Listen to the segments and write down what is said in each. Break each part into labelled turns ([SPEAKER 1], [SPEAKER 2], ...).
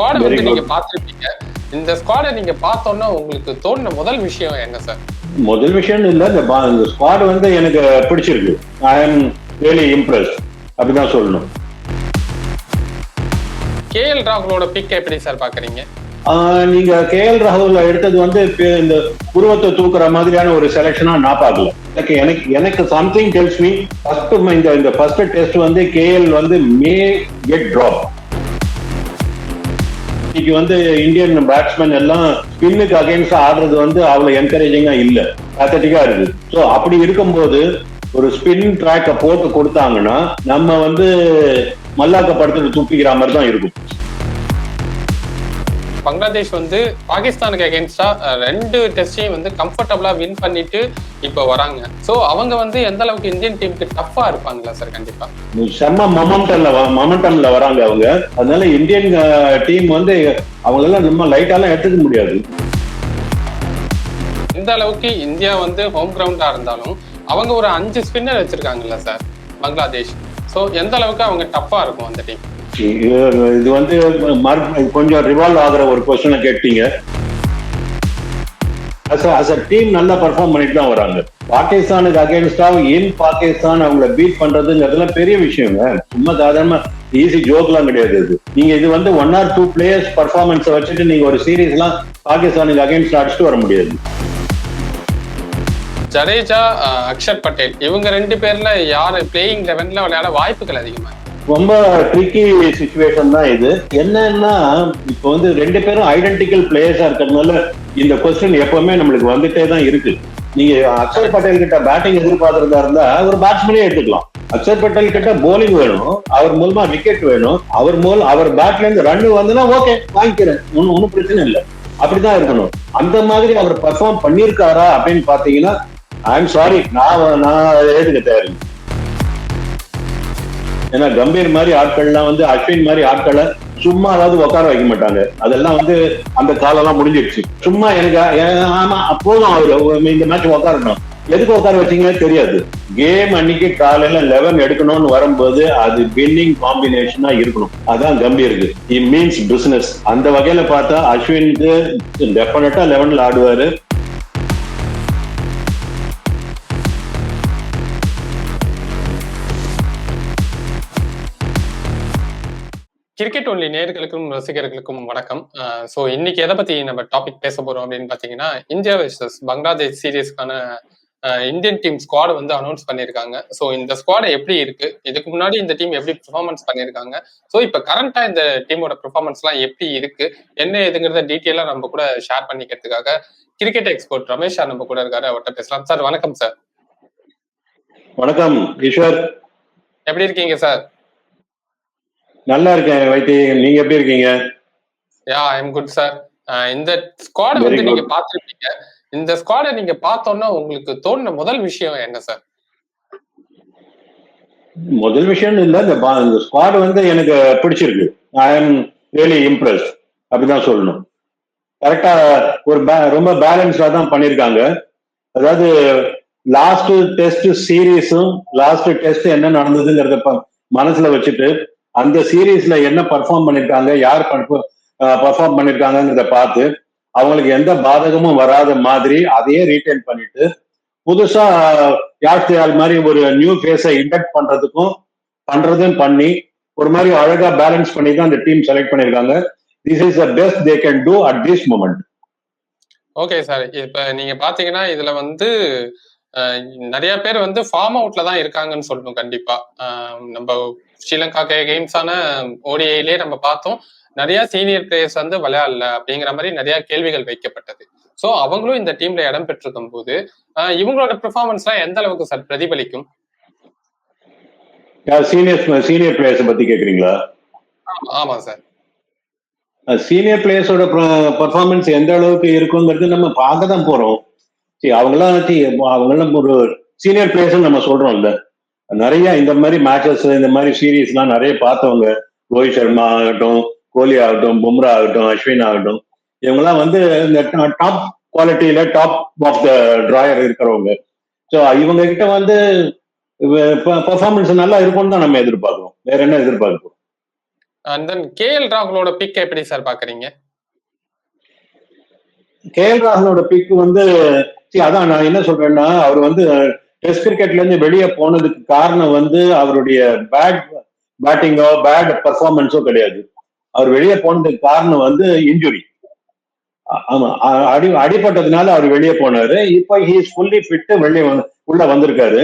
[SPEAKER 1] ஸ்குவாட வந்து. நீங்க பாத்துருப்பீங்க இந்த ஸ்குவாட நீங்க பார்த்தோன்னா உங்களுக்கு தோணுன முதல் விஷயம் என்ன சார்
[SPEAKER 2] முதல் விஷயம் இல்ல இந்த ஸ்குவாட் வந்து எனக்கு பிடிச்சிருக்கு. ஐ எம் ரியலி இம்ப்ரெஸ் அப்படிதான் சொல்லணும்.
[SPEAKER 1] கேஎல் ராகுலோட பிக் எப்படி சார் பாக்குறீங்க?
[SPEAKER 2] நீங்க கே எல் ராகுல் எடுத்தது வந்து இந்த உருவத்தை தூக்குற மாதிரியான ஒரு செலெக்ஷனா நான் பார்க்கல. எனக்கு எனக்கு எனக்கு சம்திங் டெல்ஸ் மீ ஃபர்ஸ்ட் இந்த இந்த ஃபர்ஸ்ட் டெஸ்ட் வந்து கேஎல் வந்து மே கெட் ட்ராப் இன்னைக்கு வந்து இந்தியன் பேட்ஸ்மேன் எல்லாம் ஸ்பின்னுக்கு அகைன்ஸ்ட் ஆடுறது வந்து அவ்வளவு என்கரேஜிங்கா இல்ல. அத்தட்டிக்கா இருக்கு. ஸோ அப்படி இருக்கும்போது ஒரு ஸ்பின் ட்ராக்கை போட்டு கொடுத்தாங்கன்னா நம்ம வந்து மல்லாக்க படுத்துட்டு துப்பிக்கிற மாதிரி தான் இருக்கும்.
[SPEAKER 1] பங்களாதேஷ் வந்து பாகிஸ்தானுக்கு அகேன்ஸ்டா ரெண்டு டெஸ்டையும் வந்து கம்ஃபர்டபுளா வின் பண்ணிட்டு இப்போ வராங்க. சோ அவங்க வந்து எந்த அளவுக்கு இந்தியன் டீமுக்கு டஃப்பா இருப்பாங்களா சார் கண்டிப்பா.
[SPEAKER 2] செம்ம மொமெண்டம்ல மொமெண்டம்ல வராங்க அவங்க. அதனால இந்தியன் டீம் வந்து அவங்களெல்லாம் நம்ம லைட்டாலாம் எடுத்துக்க முடியாது.
[SPEAKER 1] இந்த அளவுக்கு இந்தியா வந்து ஹோம் கிரவுண்டா இருந்தாலும் அவங்க ஒரு அஞ்சு ஸ்பின்னர் வச்சிருக்காங்கல்ல சார் பங்களாதேஷ். சோ எந்த அளவுக்கு அவங்க டஃப்பா இருக்கும் அந்த டீம்
[SPEAKER 2] இது இது வந்து கொஞ்சம் ரிவால்வ் ஆகுற ஒரு கொஸ்டினை கேட்டீங்க. அஸ் அ டீம் நல்லா பெர்ஃபார்ம் பண்ணிட்டு தான் வராங்க. பாகிஸ்தானுக்கு அகேன்ஸ்டா இன் பாகிஸ்தான் அவங்கள பீட் பண்றதுங்கிறதுலாம் பெரிய விஷயங்க. சும்மா சாதாரணமா ஈஸி ஜோக்லாம் கிடையாது இது. நீங்க இது வந்து ஒன் ஆர் டூ பிளேயர்ஸ் பர்ஃபார்மன்ஸை வச்சுட்டு நீங்க ஒரு சீரீஸ்லாம் பாகிஸ்தானுக்கு அகேன்ஸ்ட் அடிச்சுட்டு வர முடியாது.
[SPEAKER 1] ஜடேஜா அக்ஷர் பட்டேல். இவங்க ரெண்டு பேர்ல யாரு பிளேயிங் லெவன்ல விளையாட வாய்ப்புகள் அதிகமா
[SPEAKER 2] ரொம்ப ட்ரிக்கி சுச்சுவேஷன் தான் இது. என்னன்னா இப்போ வந்து ரெண்டு பேரும் ஐடென்டிக்கல் பிளேயர்ஸா இருக்கிறதுனால இந்த கொஸ்டின் எப்பவுமே நம்மளுக்கு வந்துட்டே தான் இருக்கு. நீங்க அக்ஷர் பட்டேல் கிட்ட பேட்டிங் எதிர்பார்த்துருந்தா இருந்தா ஒரு பேட்ஸ்மேனே எடுத்துக்கலாம். அக்ஷர் பட்டேல் கிட்ட போலிங் வேணும். அவர் மூலமா விக்கெட் வேணும். அவர் மூலம் அவர் பேட்ல இருந்து ரன் வந்துன்னா ஓகே வாங்கிக்கிறேன். ஒன்னும் ஒன்றும் பிரச்சனை இல்லை. அப்படிதான் இருக்கணும். அந்த மாதிரி அவர் பர்ஃபார்ம் பண்ணியிருக்காரா அப்படின்னு பாத்தீங்கன்னா ஐ எம் சாரி நான் நான் அதை தேவையில்லை ஏன்னா கம்பீர் மாதிரி ஆட்கள்லாம் வந்து அஸ்வின் மாதிரி ஆட்களை சும்மா அதாவது உட்கார வைக்க மாட்டாங்க. அதெல்லாம் வந்து அந்த காலம்லாம் முடிஞ்சிடுச்சு சும்மா எனக்கு ஆமா போதும் அவரு. இந்த மேட்ச் உட்காரணும் எதுக்கு உட்கார வச்சீங்க தெரியாது. கேம் அன்னைக்கு காலையில லெவன் எடுக்கணும்னு வரும்போது அது வின்னிங் காம்பினேஷனா இருக்கணும். அதான் கம்பீருக்கு இ மீன்ஸ் பிசினஸ் அந்த வகையில பார்த்தா அஸ்வினுக்கு டெஃபினட்டா லெவன்ல ஆடுவாரு.
[SPEAKER 1] கிரிக்கெட் ஒன்லி நேர்களுக்கும் ரசிகர்களுக்கும் வணக்கம். ஸோ இன்னைக்கு எதை பத்தி நம்ம டாபிக் பேச போறோம் அப்படின்னு பாத்தீங்கன்னா இந்தியா வர்சஸ் பங்களாதேஷ் சீரீஸ்க்கான இந்தியன் டீம் ஸ்குவாட் வந்து அனௌன்ஸ் பண்ணியிருக்காங்க. ஸோ இந்த ஸ்குவாட் எப்படி இருக்கு? இதுக்கு முன்னாடி இந்த டீம் எப்படி பெர்ஃபார்மன்ஸ் பண்ணியிருக்காங்க? ஸோ இப்போ கரண்டா இந்த டீமோட பெர்ஃபார்மன்ஸ்லாம் எப்படி இருக்கு? என்ன எதுங்கிறத டீட்டெயிலா நம்ம கூட ஷேர் பண்ணிக்கிறதுக்காக கிரிக்கெட் எக்ஸ்போர்ட் ரமேஷ் நம்ம கூட இருக்காரு. அவர்கிட்ட பேசலாம். சார் வணக்கம் சார்
[SPEAKER 2] வணக்கம் ஈஸ்வர்
[SPEAKER 1] எப்படி இருக்கீங்க சார்
[SPEAKER 2] நல்லா இருக்கேன் வைத்தி. நீங்க எப்படி இருக்கீங்க?
[SPEAKER 1] யா ஐம் குட் சார் இந்த ஸ்குவாட வந்து. நீங்க பாத்திருப்பீங்க இந்த ஸ்குவாட நீங்க பார்த்தோன்னா உங்களுக்கு தோணுன முதல் விஷயம் என்ன சார்
[SPEAKER 2] முதல் விஷயம் இல்ல இந்த ஸ்குவாட் வந்து எனக்கு பிடிச்சிருக்கு. ஐ எம் ரியலி இம்ப்ரெஸ் அப்படிதான் சொல்லணும். கரெக்டா ஒரு ரொம்ப பேலன்ஸ்டா தான் பண்ணிருக்காங்க. அதாவது லாஸ்ட் டெஸ்ட் சீரீஸும் லாஸ்ட் டெஸ்ட் என்ன நடந்ததுங்கிறத ப- மனசுல வச்சுட்டு அந்த சீரீஸ்ல என்ன பர்ஃபார்ம் பண்ணிருக்காங்க யார் பர்ஃபார்ம் பண்ணிருக்காங்கிறத பார்த்து அவங்களுக்கு எந்த பாதகமும் வராத மாதிரி அதையே ரீட்டைன் பண்ணிட்டு புதுசா யாஸ்தியால் மாதிரி ஒரு நியூ ஃபேஸை இண்டக்ட் பண்றதுக்கும் பண்றதும் பண்ணி ஒரு மாதிரி அழகா பேலன்ஸ் பண்ணி தான் அந்த டீம் செலக்ட் பண்ணிருக்காங்க. This is the best they can do at this moment
[SPEAKER 1] okay sir இப்ப நீங்க பாத்தீங்கன்னா இதுல வந்து நிறைய பேர் வந்து ஃபார்ம் அவுட்ல தான் இருக்காங்கன்னு சொல்லணும் கண்டிப்பா. நம்ம ஸ்ரீலங்கா கேம்ஸான ஓடிஐலே நம்ம பார்த்தோம். நிறைய சீனியர் பிளேயர்ஸ் வந்து விளையாடல அப்படிங்கிற மாதிரி நிறைய கேள்விகள் வைக்கப்பட்டது. சோ அவங்களும் இந்த டீம்ல இடம் பெற்றிருக்கும் போது இவங்களோட பெர்ஃபார்மன்ஸ்லாம் எந்த அளவுக்கு சார் பிரதிபலிக்கும்?
[SPEAKER 2] சீனியர் சீனியர் பிளேயர்ஸ் பத்தி கேக்குறீங்களா?
[SPEAKER 1] ஆமா- சார்.
[SPEAKER 2] சீனியர் பிளேயர்ஸோட பர்ஃபார்மன்ஸ் எந்த அளவுக்கு இருக்குங்கிறது நம்ம பார்க்க தான் போறோம். அவங்களாம் சி, அவங்கெல்லாம் ஒரு சீனியர் பிளேயர்ஸ் நம்ம சொல்றோம்ல. நிறைய இந்த மாதிரி மேட்சஸ் இந்த மாதிரி சீரீஸ்லாம் நிறைய பார்த்தவங்க ரோஹித் சர்மா ஆகட்டும் கோலி ஆகட்டும் பும்ரா ஆகட்டும் அஸ்வின் ஆகட்டும் இவங்கெல்லாம் வந்து இந்த டாப் குவாலிட்டியில டாப் ஆஃப் த டிராயர் இருக்கிறவங்க. ஸோ இவங்க கிட்ட வந்து பெர்ஃபார்மன்ஸ் நல்லா இருக்கும்னு தான் நம்ம எதிர்பார்க்கிறோம். வேற என்ன எதிர்பார்க்கிறோம்?
[SPEAKER 1] அண்ட் தென் கே எல் ராகுலோட பிக் எப்படி சார் பாக்குறீங்க
[SPEAKER 2] கே எல் ராகுலோட பிக் வந்து அதான் நான் என்ன சொல்றேன்னா அவர் வந்து டெஸ்ட் கிரிக்கெட்ல இருந்து வெளியே போனதுக்கு காரணம் வந்து அவருடைய பேட் பேட்டிங்கோ பேட் பர்ஃபார்மன்ஸோ கிடையாது. அவர் வெளியே போனதுக்கு காரணம் வந்து இன்ஜுரி ஆமா. அடி அடிபட்டதுனால அவர் வெளியே போனாரு. இப்போ ஹீஸ் ஃபுல்லி ஃபிட் வெளியே உள்ள வந்திருக்காரு.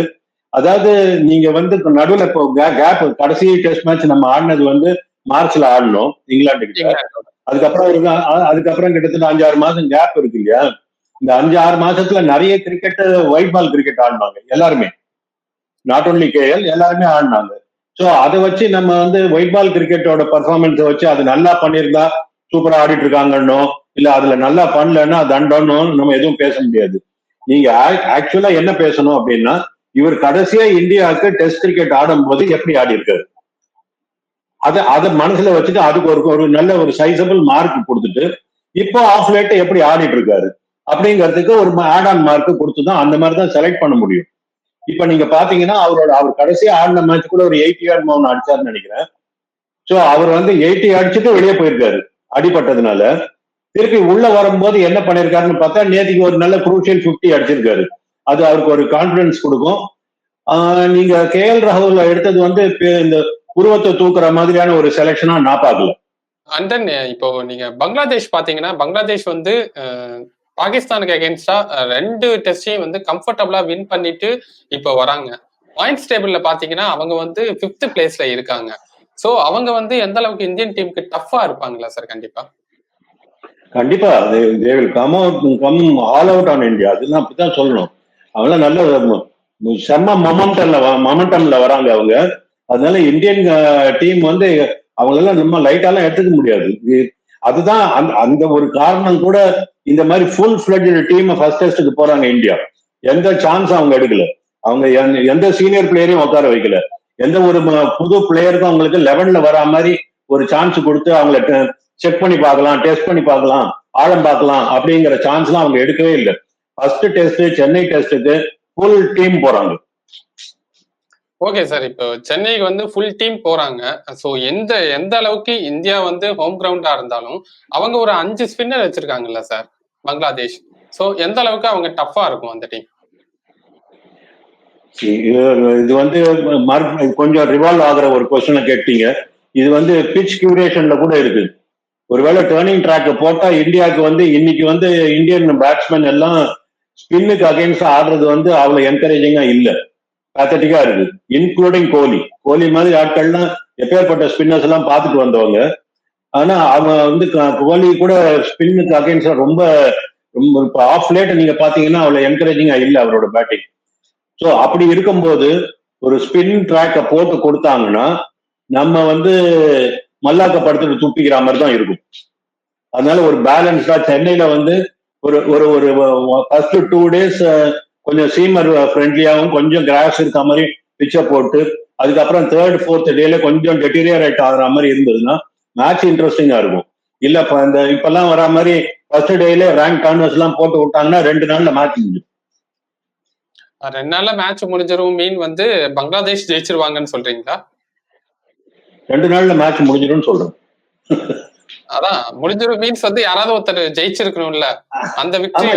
[SPEAKER 2] அதாவது நீங்க வந்து இப்ப நடுவுல இப்போ கேப் கடைசி டெஸ்ட் மேட்ச் நம்ம ஆடினது வந்து மார்ச்ல ஆடணும் இங்கிலாந்து. கிட்ட
[SPEAKER 1] இங்கிலாந்து
[SPEAKER 2] அதுக்கப்புறம் அதுக்கப்புறம் கிட்டத்தட்ட அஞ்சு ஆறு மாசம் கேப் இருக்கு இல்லையா? இந்த அஞ்சு ஆறு மாசத்துல நிறைய கிரிக்கெட் ஒயிட் பால் கிரிக்கெட் ஆடினாங்க எல்லாருமே. நாட் ஓன்லி கேஎல் எல்லாருமே ஆடினாங்க. ஸோ அதை வச்சு நம்ம வந்து ஒயிட் பால் கிரிக்கெட்டோட பர்ஃபார்மன்ஸை வச்சு அது நல்லா பண்ணியிருந்தா சூப்பரா ஆடிட்டு இருக்காங்கன்னோ இல்ல அதுல நல்லா பண்ணலன்னா தண்டனோ நம்ம எதுவும் பேச முடியாது. நீங்க ஆக்சுவலா என்ன பேசணும் அப்படின்னா இவர் கடைசியா இந்தியாவுக்கு டெஸ்ட் கிரிக்கெட் ஆடும்போது எப்படி ஆடி இருக்காரு அதை அதை மனசுல வச்சுட்டு அதுக்கு ஒரு ஒரு நல்ல ஒரு சைசபிள் மார்க் கொடுத்துட்டு இப்போ ஆஃப் லேட் எப்படி ஆடிட்டு இருக்காரு? அப்படிங்கிறதுக்கு ஒரு ஆட் ஆன் மார்க் கொடுத்து தான் அந்த மாதிரி தான் செலக்ட் பண்ண முடியும். இப்ப நீங்க பாத்தீங்கன்னா அவரோட அவர் கடைசியா ஆடின மேட்ச் கூட ஒரு எயிட்டி யார்ட் மவுன் அடிச்சாருன்னு நினைக்கிறேன். சோ அவர் வந்து எயிட்டி அடிச்சுட்டு வெளியே போயிருக்காரு அடிபட்டதுனால. திருப்பி உள்ள வரும்போது என்ன பண்ணிருக்காருன்னு பார்த்தா நேற்றுக்கு ஒரு நல்ல குரூஷியல் 50 அடிச்சிருக்காரு. அது அவருக்கு ஒரு கான்பிடன்ஸ் கொடுக்கும். நீங்க கே எல் ராகுல் எடுத்தது வந்து இந்த உருவத்தை தூக்குற மாதிரியான ஒரு செலெக்ஷனா நான் பார்க்கல.
[SPEAKER 1] அண்ட் தென் இப்போ நீங்க பங்களாதேஷ் பாத்தீங்கன்னா பங்களாதேஷ் வந்து பாகிஸ்தானுக்கு அகேன்ஸ்டா ரெண்டு டெஸ்டையும் வந்து கம்ஃபர்டபுளா வின் பண்ணிட்டு இப்போ வராங்க. பாயிண்ட்ஸ் டேபிள்ல பாத்தீங்கன்னா அவங்க வந்து பிப்த் பிளேஸ்ல இருக்காங்க. சோ அவங்க வந்து எந்த அளவுக்கு இந்தியன் டீமுக்கு டஃபா இருப்பாங்களா சார் கண்டிப்பா.
[SPEAKER 2] கண்டிப்பா they will come out come all out on India அதுதான் அப்படிதான் சொல்லணும். அவங்களாம் நல்ல செம்ம மொமெண்டம்ல மொமெண்டம்ல வராங்க அவங்க. அதனால இந்தியன் டீம் வந்து அவங்களெல்லாம் நம்ம லைட்டாலாம் எடுத்துக்க முடியாது. அதுதான் அந்த அந்த ஒரு காரணம் கூட இந்த மாதிரி ஃபுல் ஃபிளட் டீம் ஃபர்ஸ்ட் டெஸ்ட்டுக்கு போறாங்க இந்தியா. எந்த சான்ஸ் அவங்க எடுக்கல. அவங்க எந்த- எந்த சீனியர் பிளேயரையும் உட்கார வைக்கல. எந்த ஒரு புது பிளேயருக்கும் அவங்களுக்கு லெவன்ல வரா மாதிரி ஒரு சான்ஸ் கொடுத்து அவங்கள செக் பண்ணி பார்க்கலாம் டெஸ்ட் பண்ணி பார்க்கலாம் ஆழம் பார்க்கலாம் அப்படிங்கிற சான்ஸ்லாம் அவங்க எடுக்கவே இல்லை. ஃபர்ஸ்ட் டெஸ்ட் சென்னை டெஸ்ட்டுக்கு ஃபுல் டீம் போறாங்க.
[SPEAKER 1] ஓகே சார் இப்போ சென்னைக்கு வந்து ஃபுல் டீம் போறாங்க. ஸோ எந்த எந்த அளவுக்கு இந்தியா வந்து ஹோம் கிரவுண்டா இருந்தாலும் அவங்க ஒரு அஞ்சு ஸ்பின்னர் வச்சிருக்காங்கல்ல சார் பங்களாதேஷ். ஸோ எந்த அளவுக்கு அவங்க டஃபா இருக்கும் அந்த டீம்
[SPEAKER 2] இது வந்து கொஞ்சம் ரிவால்வ் ஆகுற ஒரு கொஸ்டினை கேட்டீங்க. இது வந்து பிச் கியூரேஷன்ல கூட இருக்கு. ஒருவேளை டேர்னிங் ட்ராக் போட்டா இந்தியாவுக்கு வந்து இன்னைக்கு வந்து இந்தியன் பேட்ஸ்மேன் எல்லாம் ஸ்பின்னுக்கு அகேன்ஸ்டா ஆடுறது வந்து அவ்வளவு என்கரேஜிங்கா இல்லை. பேத்தட்டிக்கா இருக்கு இன்க்ளூடிங் கோலி. கோலி மாதிரி ஆட்கள்லாம் எப்பேற்பட்ட ஸ்பின்னர்ஸ் எல்லாம் பார்த்துட்டு வந்தவங்க. ஆனா அவன் வந்து கோலி கூட ஸ்பின்னுக்கு அகைன்ஸ்டா ரொம்ப ரொம்ப இப்போ ஆஃப் லேட் நீங்க பாத்தீங்கன்னா அவ்வளவு என்கரேஜிங்கா இல்லை அவரோட பேட்டிங் ஸோ அப்படி இருக்கும்போது ஒரு ஸ்பின் ட்ராக்கை போட்டு கொடுத்தாங்கன்னா நம்ம வந்து மல்லாக்க படுத்துட்டு துப்பிக்கிற மாதிரி தான் இருக்கும். அதனால ஒரு பேலன்ஸ்டா சென்னையில வந்து ஒரு ஒரு ஒரு ஃபர்ஸ்ட் டூ டேஸ் கொஞ்சம் சீமர் ஃப்ரெண்ட்லியாகவும் கொஞ்சம் கிராஸ் இருக்க மாதிரி பிச்சை போட்டு அதுக்கப்புறம் தேர்ட் ஃபோர்த் டேல கொஞ்சம் டெட்டீரியரேட் ஆகுற மாதிரி இருந்ததுன்னா மேட்ச் இன்ட்ரெஸ்டிங்கா இருக்கும். இல்ல இந்த இப்பெல்லாம் வர மாதிரி ஃபர்ஸ்ட் டேல ரேங்க் டர்னர்ஸ் எல்லாம் போட்டு விட்டாங்கன்னா ரெண்டு நாள்ல மேட்ச் முடிஞ்சிடும்.
[SPEAKER 1] ரெண்டு நாள்ல மேட்ச் முடிஞ்சிரும் மீன் வந்து பங்களாதேஷ் ஜெயிச்சிருவாங்கன்னு சொல்றீங்களா?
[SPEAKER 2] ரெண்டு நாள்ல மேட்ச் முடிஞ்சிடும்னு சொல்றேன்
[SPEAKER 1] அதான் முடிஞ்சிரும் மீன்ஸ் வந்து யாராவது ஒருத்தர் ஜெயிச்சிருக்கணும்ல. அந்த விக்டரி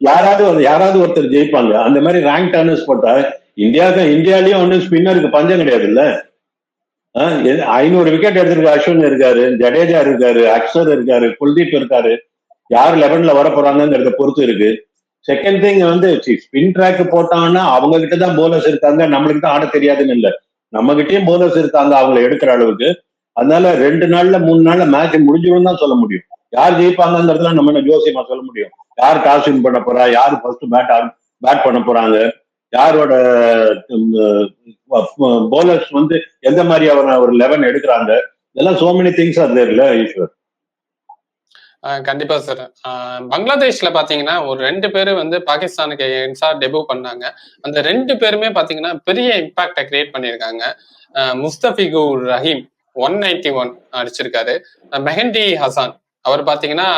[SPEAKER 2] யாராவது யாராவது ஒருத்தர் ஜெயிப்பாங்க. அந்த மாதிரி ரேங்க் டர்னர்ஸ் போட்டா இந்தியாவுக்கு இந்தியாலயும் ஒன்றும் ஸ்பின்னருக்கு பஞ்சம் கிடையாது இல்ல ஐநூறு விக்கெட் எடுத்திருக்க அஸ்வின் இருக்காரு ஜடேஜா இருக்காரு அக்ஷர் இருக்காரு குல்தீப் இருக்காரு. யார் லெவன்ல வர போறாங்கிறத பொறுத்து இருக்கு. செகண்ட் திங் வந்து ஸ்பின் ட்ராக் போட்டாங்கன்னா அவங்க கிட்ட தான் போலர்ஸ் இருக்காங்க. நம்மளுக்கு தான் ஆட தெரியாதுன்னு இல்ல. நம்ம கிட்டயும் போலர்ஸ் இருக்காங்க அவங்கள எடுக்கிற அளவுக்கு. அதனால ரெண்டு நாள்ல மூணு நாள்ல மேட்ச் முடிஞ்சிடும் தான் சொல்ல முடியும். யார் ஜெயிப்பாங்கிறதுலாம் நம்ம என்ன ஜோசியமா சொல்ல முடியும்? யார் டாஸ் வின் பண்ண போறா? யார் ஃபர்ஸ்ட் பேட் பேட் பண்ண போறாங்க? யாரோட போலர்ஸ் வந்து எந்த மாதிரி அவர் ஒரு லெவன் எடுக்கிறாங்க? இதெல்லாம் சோ மெனி திங்ஸ் அது இல்ல ஈஸ்வர்?
[SPEAKER 1] கண்டிப்பா சார் பங்களாதேஷ்ல பாத்தீங்கன்னா ஒரு ரெண்டு பேரு வந்து பாகிஸ்தானுக்கு எகென்ஸ்டா டெபியூ பண்ணாங்க. அந்த ரெண்டு பேருமே பாத்தீங்கன்னா பெரிய இம்பாக்ட கிரியேட் பண்ணியிருக்காங்க. அஹ் Mushfiqur Rahim one ninety one அடிச்சிருக்காரு மெஹந்தி ஹசான் அவர் பாத்தீங்கன்னா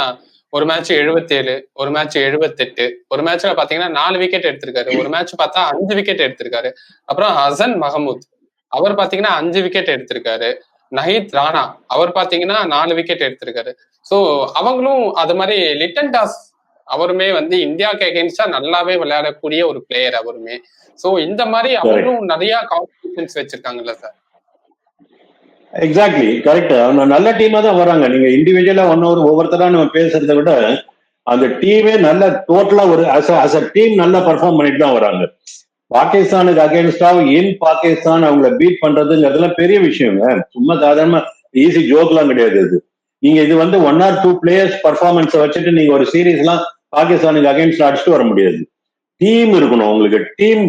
[SPEAKER 1] ஒரு மேட்ச் 77 ஒரு மேட்ச் 78 ஒரு மேட்ச்ல பாத்தீங்கன்னா நாலு விக்கெட் எடுத்திருக்காரு. ஒரு மேட்ச் பார்த்தா அஞ்சு விக்கெட் எடுத்திருக்காரு. அப்புறம் ஹசன் மஹமூத் அவர் பாத்தீங்கன்னா அஞ்சு விக்கெட் எடுத்திருக்காரு. நஹித் ராணா அவர் பாத்தீங்கன்னா நாலு விக்கெட் எடுத்திருக்காரு. சோ அவங்களும் அது மாதிரி லிட்டன் டாஸ் அவருமே வந்து இந்தியாவுக்கு அகேன்ஸ்டா நல்லாவே விளையாடக்கூடிய ஒரு பிளேயர் அவருமே. சோ இந்த மாதிரி அவங்களும் நிறைய காம்படிஷன்ஸ் வச்சிருக்காங்கல்ல சார்?
[SPEAKER 2] எக்ஸாக்ட்லி கரெக்ட் அவங்க நல்ல டீமா தான் வராங்க நீங்க இண்டிவிஜுவலா ஒன்னொரு ஒவ்வொருத்தரா நம்ம பேசுறத விட அந்த டீமே நல்ல டோட்டலா ஒரு அஸ் அ டீம் நல்லா பெர்ஃபார்ம் பண்ணிட்டு தான் வராங்க பாகிஸ்தானுக்கு அகேன்ஸ்டா இன் பாகிஸ்தான் அவங்கள பீட் பண்றதுங்கிறதுலாம் பெரிய விஷயங்க. சும்மா சாதாரணமா ஈஸி ஜோக்லாம் கிடையாது இது. நீங்க இது வந்து ஒன் ஆர் டூ பிளேயர்ஸ் பர்ஃபார்மன்ஸை வச்சுட்டு நீங்க ஒரு சீரீஸ்லாம் பாகிஸ்தானுக்கு அகேன்ஸ்ட் அடிச்சுட்டு வர முடியாது. டீம் இருக்கணும். உங்களுக்கு டீம்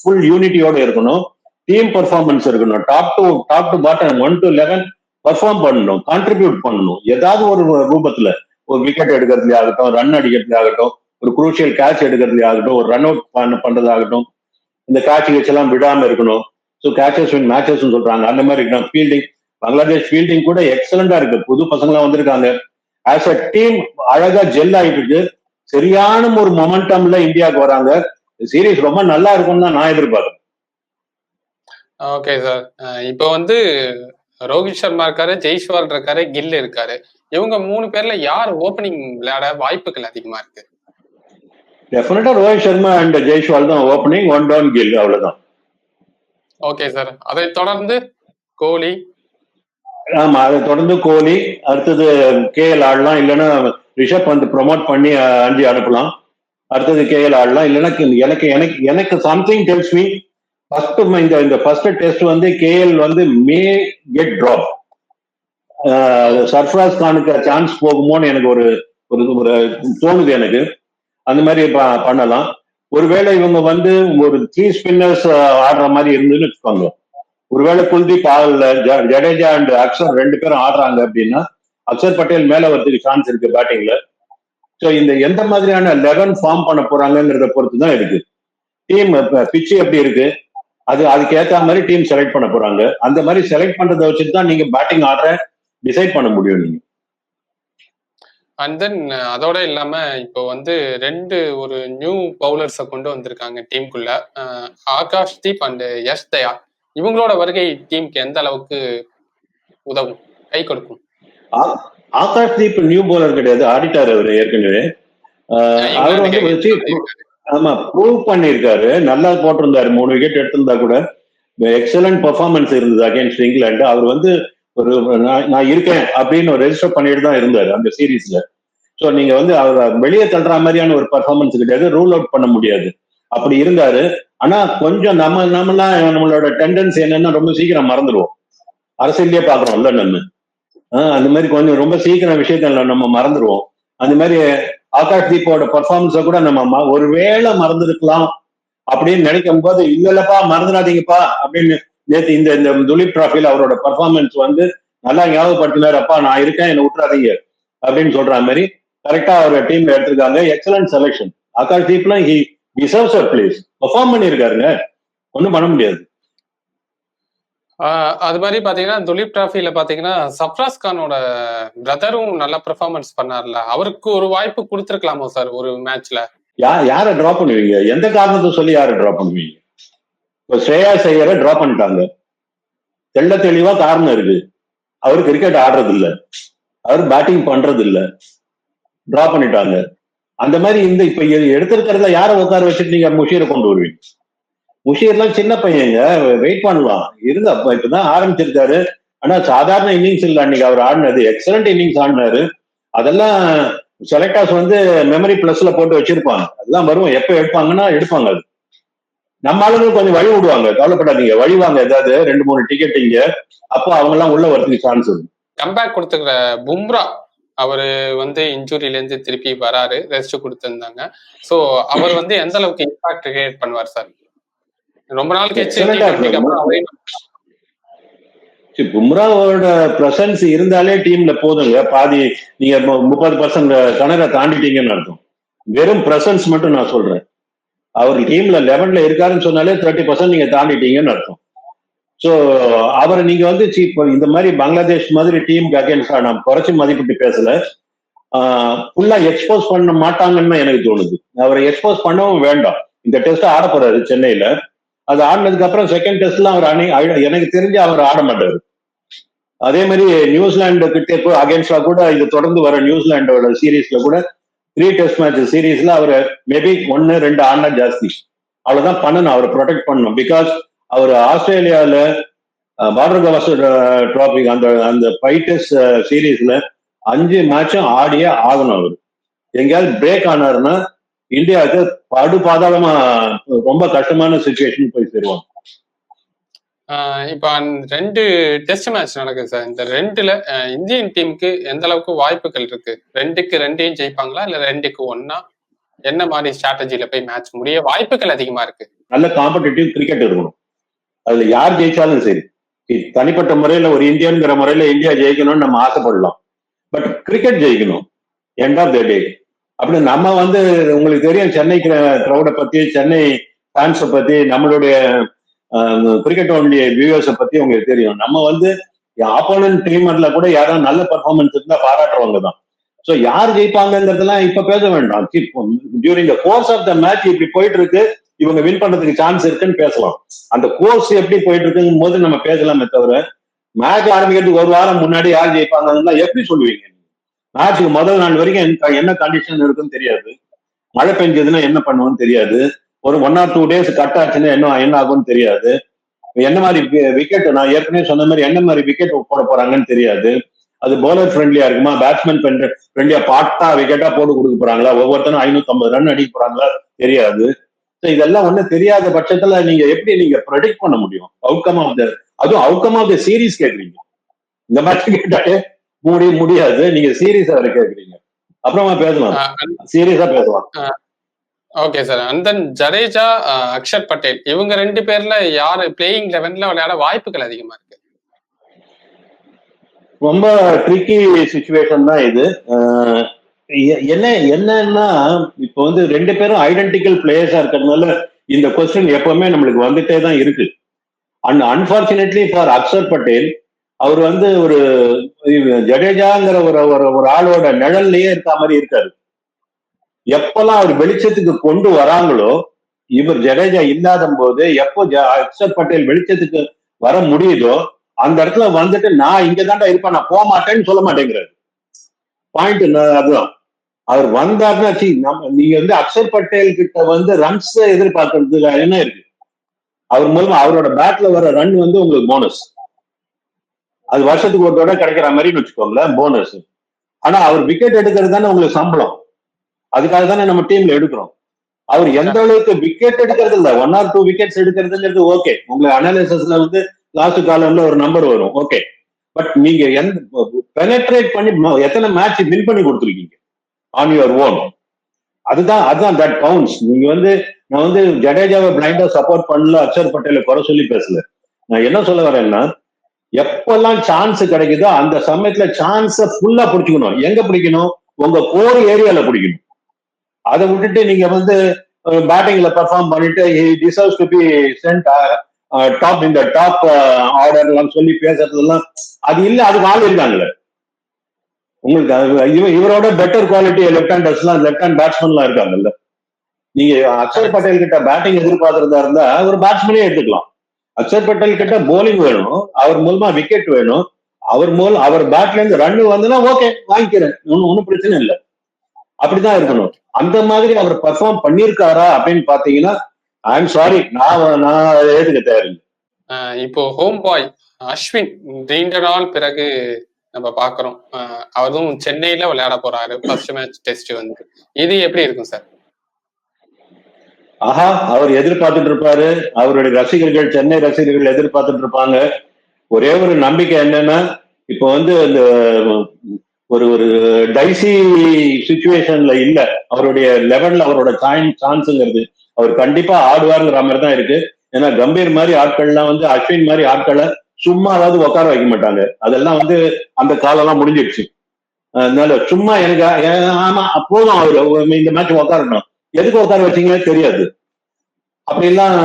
[SPEAKER 2] ஃபுல் யூனிட்டியோட இருக்கணும். டீம் பர்ஃபார்மன்ஸ் இருக்கணும். Top to top to bottom one to eleven perform பண்ணணும். கான்ட்ரிபியூட் பண்ணணும். ஏதாவது ஒரு ரூபத்துல. ஒரு விக்கெட் எடுக்கிறதுலே ஆகட்டும் ரன் அடிக்கிறதுலே ஆகட்டும் ஒரு குரூஷியல் கேட்ச் எடுக்கிறதுல ஆகட்டும் ஒரு ரன் அவுட் பண்ண பண்றதாகட்டும் இந்த கேட்ச் கேட்ச் எல்லாம் விடாம இருக்கணும். ஸோ கேச்சஸ் வின் மேட்சஸ் சொல்றாங்க. அந்த மாதிரி இருக்கணும். ஃபீல்டிங் பங்களாதேஷ் ஃபீல்டிங் கூட எக்ஸலண்டா இருக்கு. புது பசங்களாம் வந்திருக்காங்க. ஆஸ் அ டீம் அழகா ஜெல் ஆகிட்டு இருக்கு. சரியான ஒரு மொமெண்டம்ல இந்தியாவுக்கு வராங்க. சீரீஸ் ரொம்ப நல்லா இருக்கும்னு தான் நான் எதிர்பார்க்கிறேன்.
[SPEAKER 1] ஓகே சார் இப்போ வந்து ரோஹித் சர்மா இருக்காரு ஜெய்ஸ்வால் இருக்காரு கில் இருக்காரு. இவங்க மூணு பேர்ல யார் ஓப்பனிங் விளையாட வாய்ப்புகள் அதிகமா இருக்கு?
[SPEAKER 2] டெஃபினட்டா ரோஹித் சர்மா அண்ட் ஜெய்ஸ்வால் தான் ஓப்பனிங் ஒன் டவுன் கில் அவ்வளவுதான்.
[SPEAKER 1] ஓகே சார் அதை தொடர்ந்து கோலி.
[SPEAKER 2] ஆமா அதை தொடர்ந்து கோலி அடுத்தது கே எல் ஆடலாம் இல்லைன்னா ரிஷப் வந்து ப்ரொமோட் பண்ணி அஞ்சு அனுப்பலாம். அடுத்தது கே எல் ஆடலாம் இல்லைன்னா எனக்கு எனக்கு எனக்கு சம்திங் டெல்ஸ் மீ ஃபர்ஸ்ட் இந்த இந்த ஃபர்ஸ்ட் டெஸ்ட் வந்து கேஎல் வந்து மே கெட் ட்ராப் சர்ஃப்ராஸ் கானுக்கு சான்ஸ் போகுமோன்னு எனக்கு ஒரு ஒரு ஒரு தோணுது எனக்கு. அந்த மாதிரி ப- பண்ணலாம். ஒருவேளை இவங்க வந்து ஒரு த்ரீ ஸ்பின்னர்ஸ் ஆடுற மாதிரி இருந்துன்னு வச்சுக்கோங்க. ஒருவேளை குல்தீப் ஆடல ஜடேஜா அண்ட் அக்ஷர் ரெண்டு பேரும் ஆடுறாங்க அப்படின்னா அக்ஷர் பட்டேல் மேல வரதுக்கு சான்ஸ் இருக்கு பேட்டிங்ல ஸோ இந்த எந்த மாதிரியான லெவன் ஃபார்ம் பண்ண போறாங்கிறத பொறுத்து தான் இருக்கு டீம் பிச்சு எப்படி இருக்கு? அது அதுக்கு ஏத்த மாதிரி டீம் செலக்ட் பண்ண போறாங்க. அந்த மாதிரி செலக்ட் பண்றதை வச்சுட்டு தான் நீங்க பேட்டிங் ஆடுற டிசைட் பண்ண முடியும் நீங்க.
[SPEAKER 1] அண்ட் தென் அதோட இல்லாம இப்போ வந்து ரெண்டு ஒரு நியூ பவுலர்ஸை கொண்டு வந்திருக்காங்க டீமுக்குள்ள ஆகாஷ் தீப் அண்ட் யஷ் தயா. இவங்களோட வருகை டீமுக்கு எந்த அளவுக்கு உதவும் கை கொடுக்கும்?
[SPEAKER 2] ஆகாஷ் தீப் நியூ பவுலர் கிடையாது ஆடிட்டார் அவர் ஏற்கனவே. அவர் வந்து ஆமா ப்ரூவ் பண்ணியிருக்காரு. நல்லா போட்டிருந்தாரு. மூணு விக்கெட் எடுத்திருந்தா கூட எக்ஸலன்ட் பெர்ஃபார்மன்ஸ் இருந்தது அகைன்ஸ்ட் இங்கிலாந்து அவர் வந்து ஒரு நான் நான் இருக்கேன் அப்படின்னு ஒரு ரெஜிஸ்டர் பண்ணிட்டு தான் இருந்தாரு அந்த சீரீஸ்ல ஸோ நீங்க வந்து அவர் வெளியே தள்ளுற மாதிரியான ஒரு பர்ஃபார்மன்ஸ் கிடையாது. ரூல் அவுட் பண்ண முடியாது. அப்படி இருந்தாரு. ஆனா கொஞ்சம் நம்ம நம்மளாம் நம்மளோட டெண்டன்ஸ் என்னன்னா ரொம்ப சீக்கிரம் மறந்துடுவோம் அரசியலே பாக்குறோம்ல நம்ம. அந்த மாதிரி கொஞ்சம் ரொம்ப சீக்கிரம் விஷயத்த நம்ம மறந்துடுவோம் அந்த மாதிரி ஆகாஷ் தீப்போட பர்ஃபார்மன்ஸை கூட நம்ம ஒருவேளை மறந்துருக்கலாம் அப்படின்னு நினைக்கும் போது இல்ல இல்லப்பா மறந்துடாதீங்கப்பா அப்படின்னு நேற்று இந்த இந்த துலீப் டிராஃபில அவரோட பர்ஃபார்மன்ஸ் வந்து நல்லா ஞாபகப்படுத்தினார். அப்பா நான் இருக்கேன் என்னை விட்டுறாதீங்க அப்படின்னு சொல்ற மாதிரி கரெக்டா அவர் டீம்ல எடுத்திருக்காங்க. Excellent selection Akash தீப்லாம் he deserves a place perform பண்ணியிருக்காருங்க. ஒன்றும் பண்ண முடியாது.
[SPEAKER 1] அது மாதிரி பாத்தீங்கன்னா துலீப் டிராஃபில பாத்தீங்கன்னா சப்ராஸ் கானோட பிரதரும் நல்ல பெர்ஃபார்மன்ஸ் பண்ணார்ல. அவருக்கு ஒரு வாய்ப்பு கொடுத்துருக்கலாமோ சார் ஒரு மேட்ச்ல
[SPEAKER 2] யார் யார டிரா பண்ணுவீங்க? எந்த காரணத்தை சொல்லி யார டிரா பண்ணுவீங்க? இப்போ ஸ்ரேயா செய்யற டிரா பண்ணிட்டாங்க. தெள்ள தெளிவா காரணம் இருக்கு. அவர் கிரிக்கெட் ஆடுறது இல்ல அவர் பேட்டிங் பண்றது இல்ல டிரா பண்ணிட்டாங்க. அந்த மாதிரி இந்த இப்ப எடுத்திருக்கிறதுல யார உட்கார வச்சுட்டு நீங்க முஷீரை கொண்டு வருவீங்க? முஷீர்லாம் சின்ன பையங்க வெயிட் பண்ணலாம். இருங்க இப்பதான் ஆரம்பிச்சிருக்காரு. ஆனா சாதாரண இன்னிங்ஸ் இல்லை அன்னைக்கு அவர் ஆடினது. Excellent innings ஆடினாரு. அதெல்லாம் செலக்டாஸ் வந்து மெமரி பிளஸ்ல போட்டு வச்சிருப்பாங்க. அதெல்லாம் வரும். எப்ப எடுப்பாங்கன்னா எடுப்பாங்க அது. நம்ம ஆளுங்க கொஞ்சம் வழி விடுவாங்க. கவலைப்படாதீங்க. வழி வாங்க ஏதாவது ரெண்டு மூணு டிக்கெட் இங்க. அப்போ அவங்க எல்லாம் உள்ள வரதுக்கு சான்ஸ் இருக்கு
[SPEAKER 1] கம்பேக் கொடுத்துக்கிற பும்ரா அவரு வந்து இன்ஜுரியில இருந்து திருப்பி வராரு. ரெஸ்ட் கொடுத்திருந்தாங்க. சோ அவர் வந்து எந்த அளவுக்கு இம்பாக்ட் கிரியேட் பண்ணுவார் சார் ரொம்ப நாள் கழிச்சு
[SPEAKER 2] Excellent ஆ
[SPEAKER 1] T20 க்கு அப்புறம் அவரே
[SPEAKER 2] சரி, பும்ராவோட பிரசன்ஸ் இருந்தாலே டீம்ல போதுங்க. பாதி நீங்க முப்பது பர்சன்ட் கணக்கை தாண்டிட்டீங்கன்னு அர்த்தம். வெறும் பிரசன்ஸ் மட்டும் நான் சொல்றேன். அவர் டீம்ல லெவன்ல இருக்காருன்னு சொன்னாலே தேர்ட்டி பர்சன்ட் நீங்க தாண்டிட்டீங்கன்னு அர்த்தம். ஸோ அவரை நீங்க வந்து இந்த மாதிரி பங்களாதேஷ் மாதிரி டீமுக்கு அகேன்ஸ்டா நான் குறைச்சி மதிப்பிட்டு பேசல. ஃபுல்லா எக்ஸ்போஸ் பண்ண மாட்டாங்கன்னு எனக்கு தோணுது. அவரை எக்ஸ்போஸ் பண்ணவும் வேண்டாம். இந்த டெஸ்ட் ஆட போறாரு சென்னையில. அது ஆடினதுக்கு அப்புறம் செகண்ட் டெஸ்ட்லாம் அவர் அணி எனக்கு தெரிஞ்சு அவர் ஆட மாட்டார். அதே மாதிரி நியூசிலாண்டு கிட்டே போய் அகேன்ஸ்டா கூட இது தொடர்ந்து வர நியூசிலாண்டோட சீரீஸ்ல கூட த்ரீ டெஸ்ட் மேட்ச் சீரீஸ்ல அவர் மேபி ஒன்னு ரெண்டு ஆண்டா ஜாஸ்தி. அவ்வளவுதான் பண்ணணும் அவரை ப்ரொடெக்ட் பண்ணணும். பிகாஸ் அவர் ஆஸ்திரேலியால பார்டர் கவாஸ்கர் டிராபி அந்த அந்த ஃபைட்டர்ஸ் சீரீஸ்ல அஞ்சு மேட்சும் ஆடியே ஆகணும் அவர். எங்கேயாவது பிரேக் ஆனாருன்னா இந்தியாவுக்கு படு பாதாளமா ரொம்ப கஷ்டமான சுச்சுவேஷன் போய் சேருவாங்க.
[SPEAKER 1] இப்ப ரெண்டு டெஸ்ட் மேட்ச் நடக்குது சார். இந்த ரெண்டுல இந்தியன் டீமுக்கு எந்த அளவுக்கு வாய்ப்புகள் இருக்கு? ரெண்டுக்கு ரெண்டையும் ஜெயிப்பாங்களா? இல்ல ரெண்டுக்கு ஒன்னா? என்ன மாதிரி ஸ்ட்ராட்டஜில போய் மேட்ச் முடிய வாய்ப்புகள் அதிகமா இருக்கு?
[SPEAKER 2] நல்ல காம்படிட்டிவ் கிரிக்கெட் இருக்கணும். அதுல யார் ஜெயிச்சாலும் சரி. தனிப்பட்ட முறையில ஒரு இந்தியன்கிற முறையில இந்தியா ஜெயிக்கணும்னு நம்ம ஆசைப்படலாம். பட் கிரிக்கெட் ஜெயிக்கணும். எண்ட் ஆஃப் த டே அப்படி நம்ம வந்து உங்களுக்கு தெரியும் சென்னை க்ரௌடை பத்தி சென்னை ஃபேன்ஸை பத்தி நம்மளுடைய கிரிக்கெட் ஒன்லி வியூவர்ஸை பத்தி உங்களுக்கு தெரியும். நம்ம வந்து ஆப்போனன்ட் டீமர்ல கூட யாரும் நல்ல பர்ஃபார்மன்ஸ் இருந்தா பாராட்டுறவங்க தான். ஸோ யார் ஜெயிப்பாங்கிறதுலாம் இப்ப பேச வேண்டாம். During the course of the match இப்படி போயிட்டு இருக்கு இவங்க வின் பண்றதுக்கு சான்ஸ் இருக்குன்னு பேசலாம். அந்த கோர்ஸ் எப்படி போயிட்டு இருக்குங்கும் போது நம்ம பேசலாமே தவிர மேட்ச் ஆரம்பிக்கிறதுக்கு ஒரு வாரம் முன்னாடி யார் ஜெயிப்பாங்கன்னா எப்படி சொல்லுவீங்க? மேட்சுக்கு முதல் நாள் வரைக்கும் என்ன- கண்டிஷன் இருக்குன்னு தெரியாது. மழை பெஞ்சதுன்னா என்ன பண்ணுவோம்னு தெரியாது. ஒரு one or two days cut ஆச்சுன்னா என்ன என்ன ஆகும்னு தெரியாது. என்ன மாதிரி விக்கெட் நான் ஏற்கனவே சொன்ன மாதிரி என்ன மாதிரி விக்கெட் போட போறாங்கன்னு தெரியாது. அது பவுலர் ஃப்ரெண்ட்லியா இருக்குமா? பேட்ஸ்மேன் ஃப்ரெண்ட்லியா பாட்டா விக்கெட்டா போட்டு கொடுக்க போறாங்களா? ஒவ்வொருத்தரும் ஐநூத்தி ஐம்பது ரன் அடிக்க போறாங்களா? தெரியாது. இதெல்லாம் ஒண்ணு தெரியாத பட்சத்துல நீங்க எப்படி நீங்க ப்ரொடிக்ட் பண்ண முடியும்? அவுட்கம் ஆஃப் த அதுவும் அவுட்கம் ஆஃப் த சீரீஸ் கேக்குறீங்க. இந்த மாதிரி கேட்டாலே முடி முடியாது. நீங்க சீரியஸா வர கேக்குறீங்க. அப்புறமா பேசலாம். சீரியஸா பேசலாம்.
[SPEAKER 1] Okay sir and then Jadeja Axar Patel இவங்க ரெண்டு பேர்ல யாரு பிளேயிங் லெவன்ல விளையாட வாய்ப்புகள் அதிகமா இருக்கு?
[SPEAKER 2] ரொம்ப ட்ரிக்கி சுச்சுவேஷன் தான் இது. என்ன என்னன்னா இப்போ வந்து ரெண்டு பேரும் ஐடென்டிக்கல் பிளேயர்ஸா இருக்கிறதுனால இந்த கொஸ்டின் எப்பவுமே நம்மளுக்கு வந்துட்டே தான் இருக்கு. And unfortunately for Axar Patel அவர் வந்து ஒரு ஜடேஜாங்கிற ஒரு ஒரு ஒரு ஆளோட நிழல்லையே இருக்க மாதிரி இருக்காரு. எப்பெல்லாம் அவர் வெளிச்சத்துக்கு கொண்டு வராங்களோ இவர் ஜடேஜா இல்லாத போது எப்போ அக்ஷர் பட்டேல் வெளிச்சத்துக்கு வர முடியுதோ அந்த இடத்துல வந்துட்டு நான் இங்க தாண்டா இருப்பேன் நான் போக மாட்டேன்னு சொல்ல மாட்டேங்கிறாரு. பாயிண்ட் அதுதான். அவர் வந்தாருன்னா சி, நம்ம நீங்க வந்து அக்ஷர் பட்டேல் கிட்ட வந்து ரன்ஸ் எதிர்பார்க்கறதுக்கு என்ன இருக்கு? அவர் மூலமா அவரோட பேட்ல வர ரன் வந்து உங்களுக்கு போனஸ் அது வருஷத்துக்கு ஒரு தடவை கிடைக்கிற மாதிரின்னு வச்சுக்கோங்களேன் போனஸ் ஆனா அவர் விக்கெட் எடுக்கிறது தானே உங்களுக்கு சம்பளம். அதுக்காக தானே நம்ம டீம்ல எடுக்கிறோம். அவர் எந்த அளவுக்கு விக்கெட் எடுக்கிறது இல்ல. ஒன் ஆர் டூ விக்கெட்ஸ் எடுக்கிறதுங்கிறது ஓகே உங்களுக்கு அனாலிசிஸ்ல வந்து லாஸ்ட் காலம்ல ஒரு நம்பர் வரும். ஓகே பட் நீங்க எந்த பெனட்ரேட் பண்ணி எத்தனை மேட்ச் வின் பண்ணி கொடுத்துருக்கீங்க? ஆன் யுவர் ஓன் அதுதான் அதுதான் தட் கவுண்ட்ஸ் நீங்க வந்து நான் வந்து ஜடேஜாவை பிளைண்டா சப்போர்ட் பண்ணல அக்ஷர் பட்டேல குறை சொல்லி பேசல. நான் என்ன சொல்ல வரேன்னா எப்பெல்லாம் சான்ஸ் கிடைக்குதோ அந்த சமயத்துல சான்ஸ ஃபுல்லா பிடிச்சிக்கணும். எங்க பிடிக்கணும்? உங்க கோர் ஏரியால பிடிக்கணும். அதை விட்டுட்டு நீங்க வந்து பேட்டிங்ல பெர்ஃபார்ம் பண்ணிட்டு deserves to be sent top இந்த டாப் ஆர்டர் எல்லாம் சொல்லி பேசுறதெல்லாம் அது இல்ல அதுக்கு ஆள் இருக்காங்களே. உங்களுக்கு இவரோட பெட்டர் குவாலிட்டி லெஃப்ட் ஹேண்டர்ஸ் எல்லாம் லெஃப்ட் ஹேண்ட் பேட்ஸ்மென்லாம் இருக்காங்கல்ல. நீங்க அக்ஷர் பட்டேல் கிட்ட பேட்டிங் எதிர்பார்க்கறதா இருந்தா ஒரு பேட்ஸ்மேனே எடுத்துக்கலாம். அக்ஷர் பட்டேல் கிட்ட போலிங் வேணும் அவர் மூலமா விக்கெட் வேணும் அவர் மூலம் அவர் பேட்ல இருந்து ரன் வந்துன்னா ஓகே வாங்கிக்கிறேன். ஒன்னும் ஒன்னும் பிரச்சனை இல்லை. அப்படிதான் இருக்கணும். அந்த மாதிரி அவர் பெர்ஃபார்ம் பண்ணிருக்காரா அப்படின்னு பாத்தீங்கன்னா ஐ எம் சாரி நான் நான் அதை ஏத்துக்க தேவையில்லை.
[SPEAKER 1] ஆஹ் இப்போ ஹோம் பாய் அஸ்வின் நீண்ட நாள் பிறகு நம்ம பாக்குறோம் ஆஹ் அவரும் சென்னையில விளையாட போறாரு. ஃபர்ஸ்ட் மேட்ச் டெஸ்ட் வந்து. இது எப்படி இருக்கும் சார்
[SPEAKER 2] ஆஹா அவர் எதிர்பார்த்துட்டு இருப்பாரு. அவருடைய ரசிகர்கள் சென்னை ரசிகர்கள் எதிர்பார்த்துட்டு இருப்பாங்க. ஒரே ஒரு நம்பிக்கை என்னன்னா இப்போ வந்து இந்த ஒரு ஒரு டைசி சுச்சுவேஷன்ல இல்ல. அவருடைய லெவல்ல அவரோட சான்ஸுங்கிறது அவர் கண்டிப்பா ஆடுவாருங்கிற மாதிரி தான் இருக்கு. ஏன்னா கம்பீர் மாதிரி ஆட்கள்லாம் வந்து அஸ்வின் மாதிரி ஆட்களை சும்மா அதாவது உட்கார வைக்க மாட்டாங்க. அதெல்லாம் வந்து அந்த காலம்லாம் முடிஞ்சிடுச்சு. அதனால சும்மா எனக்கு ஆமா போதும். அவரு இந்த மேட்ச் உட்காரணும். எதுக்கு உட்கார வச்சீங்கன்னு தெரியாது. அப்படிலாம்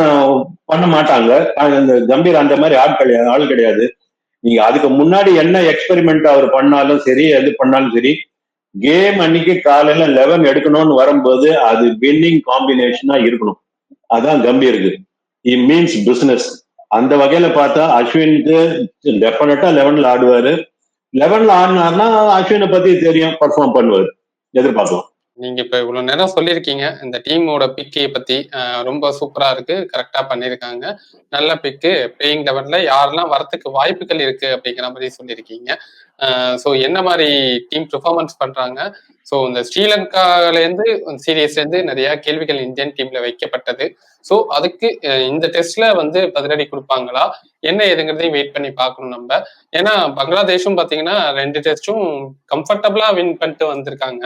[SPEAKER 2] பண்ண மாட்டாங்க. இந்த கம்பீர் அந்த மாதிரி ஆள் கிடையாது ஆள் கிடையாது. நீங்க அதுக்கு முன்னாடி என்ன எக்ஸ்பெரிமெண்ட் அவர் பண்ணாலும் சரி எது பண்ணாலும் சரி கேம் அன்னைக்கு காலையில லெவன் எடுக்கணும்னு வரும்போது அது வின்னிங் காம்பினேஷனா இருக்கணும். அதான் கம்பீருக்கு. இ மீன்ஸ் பிசினஸ் அந்த வகையில பார்த்தா அஸ்வினுக்கு டெஃபினட்டா லெவன்ல ஆடுவாரு. லெவன்ல ஆடினார்னா அஸ்வினை பத்தி தெரியும் பர்ஃபார்ம் பண்ணுவார். எதிர்பார்க்கலாம்.
[SPEAKER 1] நீங்க இப்ப இவ்வளவு நேரம் சொல்லியிருக்கீங்க. இந்த டீமோட பிக்கை பத்தி ரொம்ப சூப்பரா இருக்கு. கரெக்டா பண்ணிருக்காங்க நல்ல பிக்கு பிளேயிங் லெவல்ல யாரெல்லாம் வரத்துக்கு வாய்ப்புகள் இருக்கு அப்படிங்கிற மாதிரி சொல்லியிருக்கீங்க. ஸோ என்ன மாதிரி டீம் பெர்ஃபார்மன்ஸ் பண்றாங்க? ஸோ இந்த ஸ்ரீலங்கால இருந்து சீரியஸ்ல இருந்து நிறைய கேள்விகள் இந்தியன் டீம்ல வைக்கப்பட்டது. ஸோ அதுக்கு இந்த டெஸ்ட்ல வந்து பதிலடி கொடுப்பாங்களா? என்ன ஏதுங்கிறதையும் வெயிட் பண்ணி பார்க்கணும் நம்ம. ஏன்னா பங்களாதேஷும் பாத்தீங்கன்னா ரெண்டு டெஸ்டும் கம்ஃபர்டபுளா வின் பண்ணிட்டு வந்திருக்காங்க.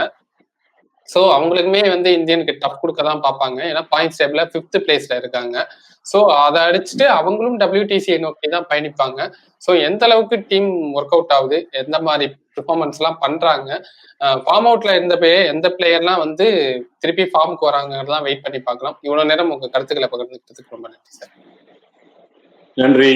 [SPEAKER 1] ஸோ அவங்களுக்குமே வந்து இந்தியனுக்கு டஃப் கொடுக்க தான் பார்ப்பாங்க. ஏன்னா பாயிண்ட்ஸ் டேபிள்ல ஃபிஃப்த் பிளேஸ்ல இருக்காங்க. ஸோ அதை அடிச்சுட்டு அவங்களும் டபிள்யூடிசியை நோக்கி தான் பயணிப்பாங்க. ஸோ எந்த அளவுக்கு டீம் ஒர்க் அவுட் ஆகுது எந்த மாதிரி பெர்ஃபார்மன்ஸ் எல்லாம் பண்றாங்க ஃபார்ம் அவுட்ல இருந்த பே எந்த பிளேயர்லாம் வந்து திருப்பி ஃபார்முக்கு வராங்கிறதான் வெயிட் பண்ணி பார்க்கலாம். இவ்வளவு நேரம் உங்க கருத்துக்களை பகிர்ந்துக்கிறதுக்கு ரொம்ப நன்றி சார்
[SPEAKER 2] நன்றி.